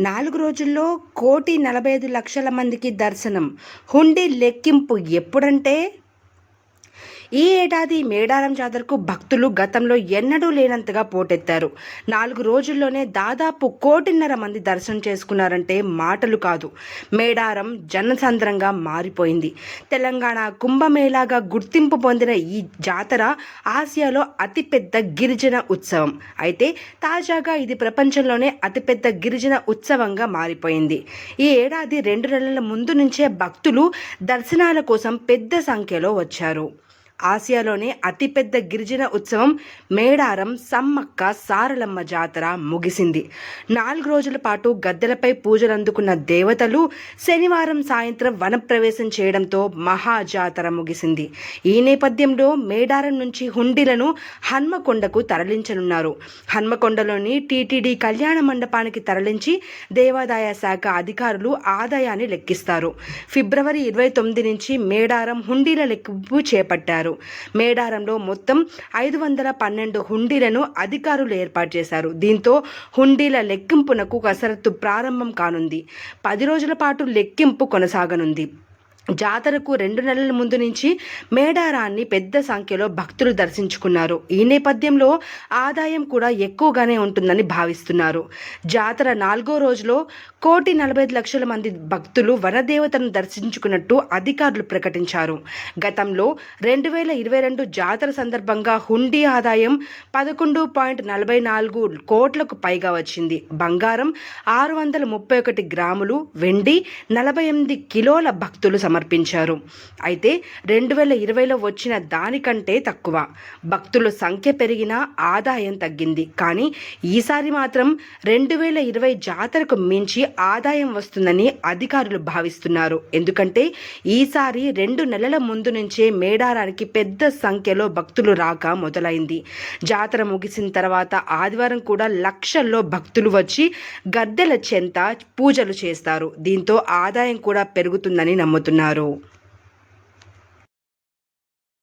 నాలుగు రోజుల్లో కోటి నలభై ఐదు లక్షల మందికి దర్శనం. హుండీ లెక్కింపు ఎప్పుడంటే ఈ ఏడాది మేడారం జాతరకు భక్తులు గతంలో ఎన్నడూ లేనంతగా పోటెత్తారు. నాలుగు రోజుల్లోనే దాదాపు కోటిన్నర మంది దర్శనం చేసుకున్నారంటే మాటలు కాదు. మేడారం జనసంద్రంగా మారిపోయింది. తెలంగాణ కుంభమేళాగా గుర్తింపు పొందిన ఈ జాతర ఆసియాలో అతిపెద్ద గిరిజన ఉత్సవం. అయితే తాజాగా ఇది ప్రపంచంలోనే అతిపెద్ద గిరిజన ఉత్సవంగా మారిపోయింది. ఈ ఏడాది రెండు నెలల ముందు నుంచే భక్తులు దర్శనాల కోసం పెద్ద సంఖ్యలో వచ్చారు. ఆసియాలోనే అతిపెద్ద గిరిజన ఉత్సవం మేడారం సమ్మక్క సారలమ్మ జాతర ముగిసింది. నాలుగు రోజుల పాటు గద్దెలపై పూజలు అందుకున్న దేవతలు శనివారం సాయంత్రం వనప్రవేశం చేయడంతో మహా జాతర ముగిసింది. ఈ నేపథ్యంలో మేడారం నుంచి హుండీలను హన్మకొండకు తరలించనున్నారు. హన్మకొండలోని టీటీడీ కళ్యాణ మండపానికి తరలించి దేవాదాయ శాఖ అధికారులు ఆదాయాన్ని లెక్కిస్తారు. ఫిబ్రవరి ఇరవై తొమ్మిది నుంచి మేడారం హుండీల లెక్కింపు చేపట్టారు. మేడారంలో మొత్తం ఐదు వందల పన్నెండు హుండీలను అధికారులు ఏర్పాటు చేశారు. దీంతో హుండీల లెక్కింపునకు కసరత్తు ప్రారంభం కానుంది. పది రోజుల పాటు లెక్కింపు కొనసాగనుంది. జాతరకు రెండు నెలల ముందు నుంచి మేడారాన్ని పెద్ద సంఖ్యలో భక్తులు దర్శించుకున్నారు. ఈ నేపథ్యంలో ఆదాయం కూడా ఎక్కువగానే ఉంటుందని భావిస్తున్నారు. జాతర నాలుగో రోజులో కోటి నలభై ఐదు లక్షల మంది భక్తులు వనదేవతను దర్శించుకున్నట్టు అధికారులు ప్రకటించారు. గతంలో రెండు వేల ఇరవై రెండు జాతర సందర్భంగా హుండీ ఆదాయం పదకొండు పాయింట్ నలభై నాలుగు కోట్లకు పైగా వచ్చింది. బంగారం ఆరు వందల ముప్పై ఒకటి గ్రాములు వెండి నలభై ఎనిమిది కిలోల భక్తులు సమర్పించారు. అయితే రెండు వేల ఇరవైలో వచ్చిన దానికంటే తక్కువ. భక్తుల సంఖ్య పెరిగినా ఆదాయం తగ్గింది. కానీ ఈసారి మాత్రం రెండు వేల ఇరవై జాతరకు మించి ఆదాయం వస్తుందని అధికారులు భావిస్తున్నారు. ఎందుకంటే ఈసారి రెండు నెలల ముందు నుంచే మేడారానికి పెద్ద సంఖ్యలో భక్తులు రాక మొదలైంది. జాతర ముగిసిన తర్వాత ఆదివారం కూడా లక్షల్లో భక్తులు వచ్చి గద్దెల చెంత పూజలు చేస్తారు. దీంతో ఆదాయం కూడా పెరుగుతుందని నమ్ముతున్నారు. ఉన్నారు